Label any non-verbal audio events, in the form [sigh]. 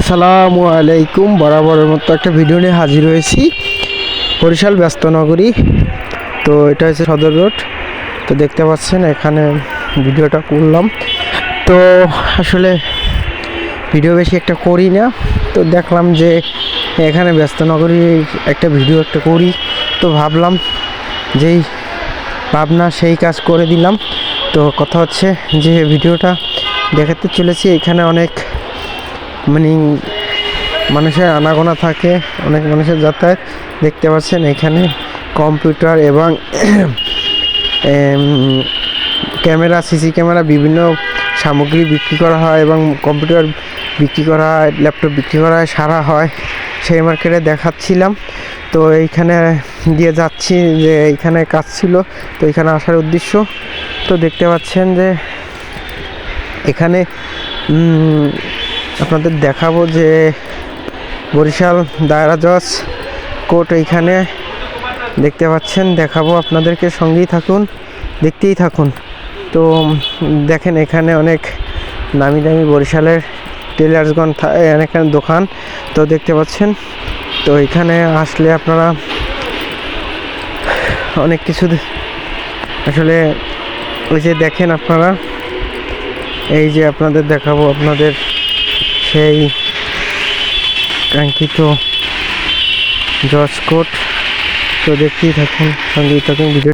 আসসালামু আলাইকুম। বরাবরের মতো একটা ভিডিও নিয়ে হাজির হয়েছি। বরিশাল ব্যস্ত নগরী তো এটা হচ্ছে সদর রোড। তো দেখতে পাচ্ছেন এখানে ভিডিওটা করলাম। তো আসলে ভিডিও বেশি একটা করি না। তো দেখলাম যে এখানে ব্যস্ত নগরী একটা ভিডিও একটা করি। তো ভাবলাম যেই ভাবনা সেই কাজ করে দিলাম। তো কথা হচ্ছে যে ভিডিওটা দেখাতে চলেছি। এখানে অনেক মানে মানুষের আনাগোনা থাকে, অনেক মানুষের যাতায়াত দেখতে পাচ্ছেন এখানে কম্পিউটার এবং [clears throat] ক্যামেরা, সিসি ক্যামেরা, বিভিন্ন সামগ্রী বিক্রি করা হয় এবং কম্পিউটার বিক্রি করা হয়, ল্যাপটপ বিক্রি করা হয়, সারা হয়। সেই মার্কেটে দেখাচ্ছিলাম। তো এইখানে দিয়ে যাচ্ছি যে এইখানে কাজ ছিল। তো এখানে আসার উদ্দেশ্য, তো দেখতে পাচ্ছেন যে এখানে আপনাদের দেখাবো যে বরিশাল দায়রা জজ কোর্ট এইখানে দেখতে পাচ্ছেন, দেখাবো আপনাদেরকে, সঙ্গেই থাকুন, দেখতেই থাকুন। তো দেখেন এখানে অনেক নামি দামি বরিশালের টেলার্সগণ এখানে দোকান, তো দেখতে পাচ্ছেন। তো এখানে আসলে আপনারা অনেক কিছু আসলে ওই যে দেখেন আপনারা, এই যে আপনাদের দেখাবো আপনাদের সেই কাঙ্ক্ষিত জজ কোর্ট তো দেখতেই থাকুন সঙ্গেই থাকুন ভিডিও